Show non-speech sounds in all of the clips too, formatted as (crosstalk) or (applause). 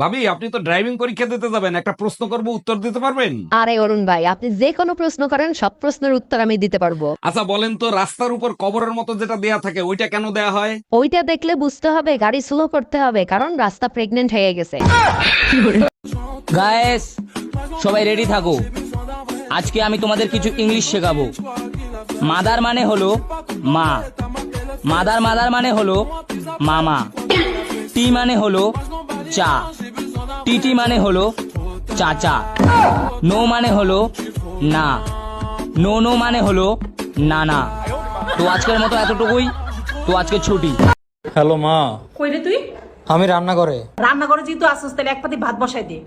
ভাবি আপনি তো ড্রাইভিং পরীক্ষা দিতে যাবেন একটা প্রশ্ন করব উত্তর দিতে পারবেন? আরে অরুণ ভাই আপনি যে কোনো প্রশ্ন করেন সব প্রশ্নের উত্তর আমি দিতে পারব। আচ্ছা বলেন তো রাস্তার উপর কবরের মতো যেটা দেয়া থাকে ওইটা কেন দেয়া হয়? ওইটা দেখলে বুঝতে হবে গাড়ি স্লো করতে হবে কারণ রাস্তা প্রেগনেন্ট হয়ে গেছে। গায়েস সবাই রেডি থাকো। আজকে আমি তোমাদের কিছু ইংলিশ শেখাবো। মাদার মানে হলো মা। মাদার মাদার মানে হলো মামা। টি মানে হলো চা। টিটি মানে হলো চাচা। নো মানে হলো না। নো নো মানে হলো নানা। তো আজকের মতো এতটুকুই। তো আজকে ছুটি। হ্যালো মা। কই রে তুই? আমি রান্না করে রান্না করে যেহেতু আসছিস তাহলে এক পাতি ভাত বসাই দে।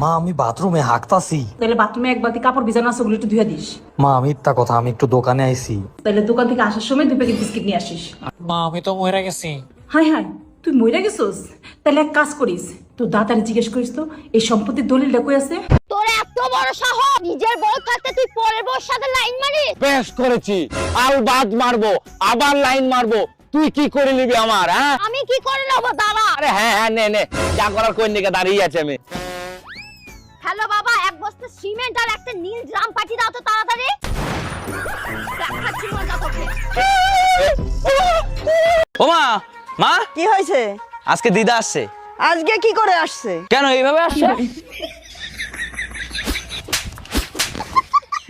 মা আমি বাথরুমে হাঁকতাছি। তাহলে বাথরুমে এক বালতি কাপড় ভিজানো আছে ওগুলো একটু ধুয়ে দিস। মা আমি ইত্যা কথা আমি একটু দোকানে আইছি। তাহলে দোকান থেকে আসার সময় দুই প্যাকেট বিস্কিট নিয়ে আসিস। মা আমি তো মরে গেছি। হাই হাই তুই মইরা গেছিস? তাহলে এক কাজ করিস তোর দাদারে জিজ্ঞেস করিস তো এই সম্পত্তির দলিলটা কই আছে? তোর এত বড় সাহস নিজের বউ থাকতে তুই পরের বউর সাথে লাইন মারিস? বেশ করেছি আল বাদ মারবো আবার লাইন মারবো তুই কি করে নিবি আমার হ্যাঁ? আমি কি করে নেব দাঁড়া আরে হ্যাঁ হ্যাঁ নে নে যা করার কোন দিকে দাঁড়িয়ে আছে আমি। হ্যালো বাবা এক বস্তা সিমেন্ট আর একটা নীল ড্রাম পাঠিয়ে দাও তো তাড়াতাড়ি। দেখাচ্ছি মজা তোকে। ও মা মা? কি হয়েছে? আজকে দিদা আসছে। আজকে কি করে আসছে? কেন এইভাবে আসছে?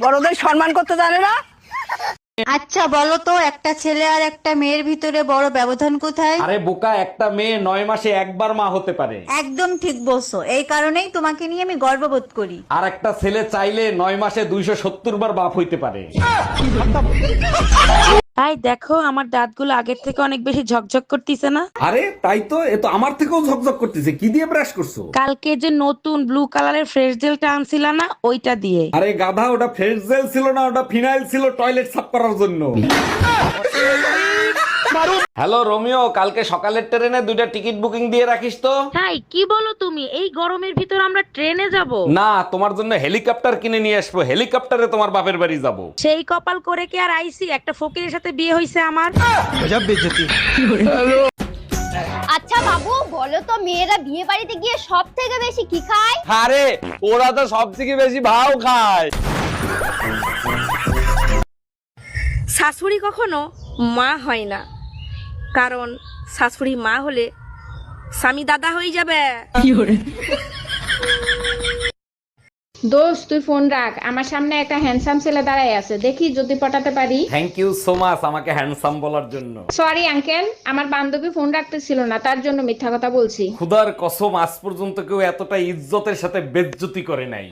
বড়দের সম্মান করতে জানে না? আচ্ছা বলো তো একটা ছেলে আর একটা মেয়ের ভিতরে বড় ব্যবধান কোথায়? আরে বোকা একটা মেয়ে নয় মাসে একবার মা হতে পারে। একদম ঠিক বলছো। এই কারণেই তোমাকে নিয়ে আমি গর্ববোধ করি। আর একটা ছেলে চাইলে নয় মাসে দুইশো সত্তর বার বাপ হইতে পারে। তাই দেখো আমার দাঁতগুলো আগের থেকে অনেক বেশি ঝকঝক করতেছে না? আরে তাই তো এ তো আমার থেকেও ঝকঝক করতেছে। কি দিয়ে ব্রাশ করছ? কালকে যে নতুন ব্লু কালারের ফ্রেশ জেলটা আনছিল না ওইটা দিয়ে। আরে গাধা ওটা ফ্রেশ জেল ছিল না ওটা ফিনাইল ছিল টয়লেট সাফ করার জন্য। (laughs) হ্যালো রোমিও কালকে সকালের ট্রেনে দুইটা টিকিট বুকিং দিয়ে রাখিস তো। তাই কি বলো তুমি? এই গরমের ভিতর আমরা ট্রেনে যাব। না তোমার জন্য হেলিকপ্টার কিনে নিয়ে আসব। হেলিকপ্টারে তোমার বাপের বাড়ি যাব। সেই কপাল করে কি আর আইসি? একটা ফকিরের সাথে বিয়ে হয়েছে আমার। গজব বেজতি আচ্ছা বাবু বলো তো মেয়েরা বিয়ে বাড়িতে গিয়ে সব থেকে বেশি কি খায়? আরে ওরা তো সব থেকে বেশি ভাও খায়। শাশুড়ি কখনো মা হয় না। কারণ শাশুড়ি মা হলে স্বামী দাদা হয়ে যাবে। দোস্ত তুই ফোন রাখ। আমার সামনে একটা হ্যান্ডসাম ছেলে দাঁড়ায় আছে। দেখি যদি পটাতে পারি। থ্যাংক ইউ সো মাচ আমাকে হ্যান্ডসাম বলার জন্য। সরি আঙ্কেল আমার বান্ধবী ফোন রাখতেছিল না তার জন্য মিথ্যা কথা বলছি। খুদার কসম আজ পর্যন্ত কেউ এতটা ইজ্জতের সাথে বেজ্জতি করে নাই।